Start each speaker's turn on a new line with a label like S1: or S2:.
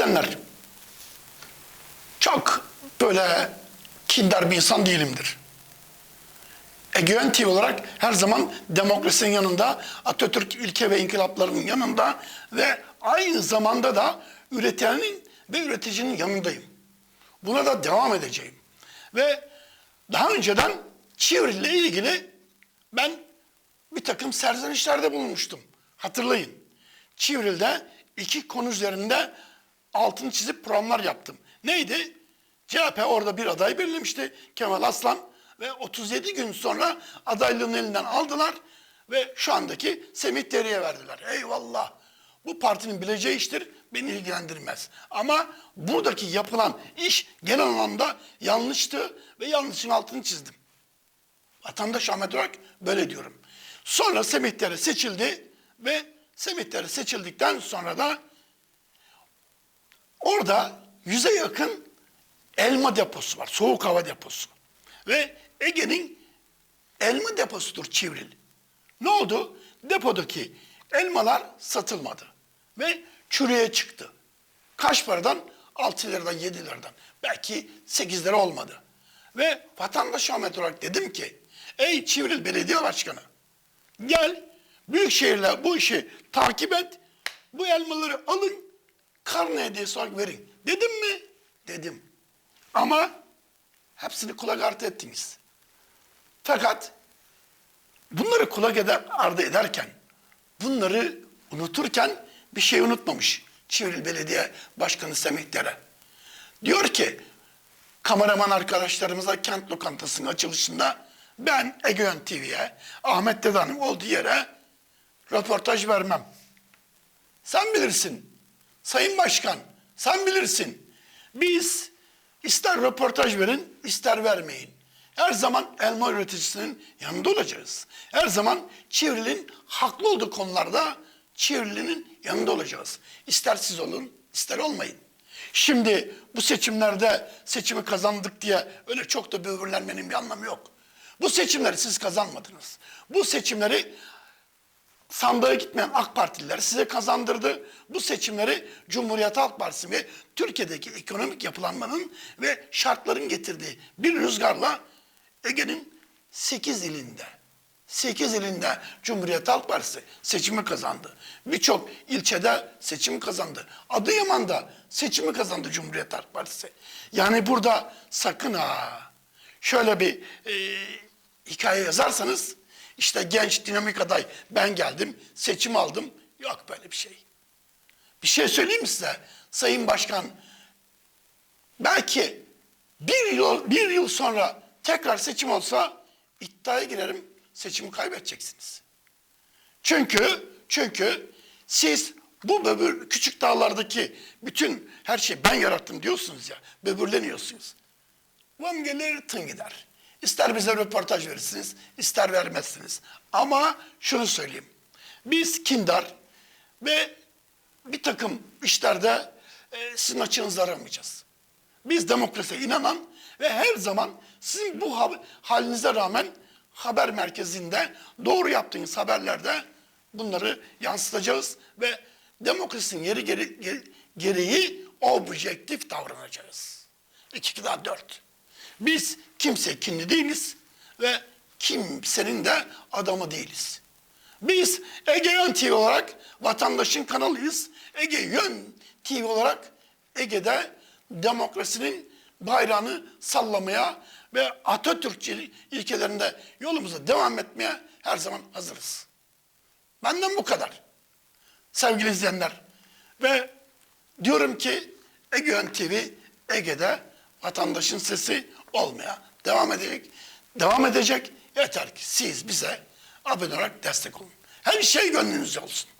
S1: izleyenler, çok böyle kindar bir insan değilimdir. Egemen TV olarak her zaman demokrasinin yanında, Atatürk ilke ve inkılaplarının yanında ve aynı zamanda da üretenin ve üreticinin yanındayım. Buna da devam edeceğim. Ve daha önceden Çivri ile ilgili ben bir takım serzenişlerde bulunmuştum. Hatırlayın. Çivril'de iki konu üzerinde altını çizip programlar yaptım. Neydi? CHP orada bir aday belirlemişti. Kemal Aslan ve 37 gün sonra adaylığını elinden aldılar ve şu andaki Semih Deri'ye verdiler. Eyvallah. Bu partinin bileceği iştir, beni ilgilendirmez. Ama buradaki yapılan iş genel anlamda yanlıştı ve yanlışın altını çizdim. Vatandaş Ahmet olarak böyle diyorum. Sonra Semih Deri seçildi ve Semih Deri seçildikten sonra da orada yüze yakın elma deposu var. Soğuk hava deposu. Ve Ege'nin elma deposudur Çivril. Ne oldu? Depodaki elmalar satılmadı. Ve çürüye çıktı. Kaç paradan? 6 liradan 7 liradan. Belki 8 lira olmadı. Ve vatandaş Ahmet olarak dedim ki ey Çivril Belediye Başkanı gel Büyükşehir'le bu işi takip et. Bu elmaları alın karne hediyesi olarak verin. Dedim mi? Dedim. Ama hepsini kulak ardı ettiniz. Fakat bunları kulak eder, ardı ederken, bunları unuturken bir şey unutmamış Çivril Belediye Başkanı Semih Dere. Diyor ki, kameraman arkadaşlarımıza kent lokantasının açılışında ben Egeon TV'ye, Ahmet Dedan'ın olduğu yere röportaj vermem. Sen bilirsin. Sayın Başkan, sen bilirsin. Biz ister röportaj verin, ister vermeyin. Her zaman elma üreticisinin yanında olacağız. Her zaman Çivril'in haklı olduğu konularda Çivrili'nin yanında olacağız. İster siz olun, ister olmayın. Şimdi bu seçimlerde seçimi kazandık diye öyle çok da böbürlenmenin bir anlamı yok. Bu seçimleri siz kazanmadınız. Bu seçimleri sandığa gitmeyen AK Partililer size kazandırdı. Bu seçimleri Cumhuriyet Halk Partisi ve Türkiye'deki ekonomik yapılanmanın ve şartların getirdiği bir rüzgarla Ege'nin 8 ilinde 8 ilinde Cumhuriyet Halk Partisi seçimi kazandı. Birçok ilçede seçimi kazandı. Adıyaman'da seçimi kazandı Cumhuriyet Halk Partisi. Yani burada sakın ha şöyle bir e, hikaye yazarsanız işte genç dinamik aday ben geldim seçim aldım. Yok böyle bir şey. Bir şey söyleyeyim mi size? Sayın Başkan belki bir yıl, bir yıl sonra tekrar seçim olsa iddiaya girerim seçimi kaybedeceksiniz. Çünkü çünkü siz bu böbür küçük dağlardaki bütün her şeyi ben yarattım diyorsunuz ya böbürleniyorsunuz. Van gelir tın gider. İster bize röportaj verirsiniz, ister vermezsiniz. Ama şunu söyleyeyim. Biz kindar ve bir takım işlerde e, sizin açığınızı aramayacağız. Biz demokrasiye inanan ve her zaman sizin bu hab- halinize rağmen haber merkezinde doğru yaptığınız haberlerde bunları yansıtacağız ve demokrasinin yeri geri, geri- gereği objektif davranacağız. İki, iki daha dört. Biz kimse kinli değiliz ve kimsenin de adamı değiliz. Biz Ege Yön TV olarak vatandaşın kanalıyız. Ege Yön TV olarak Ege'de demokrasinin bayrağını sallamaya ve Atatürkçü ilkelerinde yolumuza devam etmeye her zaman hazırız. Benden bu kadar. Sevgili izleyenler. Ve diyorum ki Ege Yön TV Ege'de vatandaşın sesi olmaya devam edecek. Devam edecek. Yeter ki siz bize abone olarak destek olun. Her şey gönlünüzce olsun.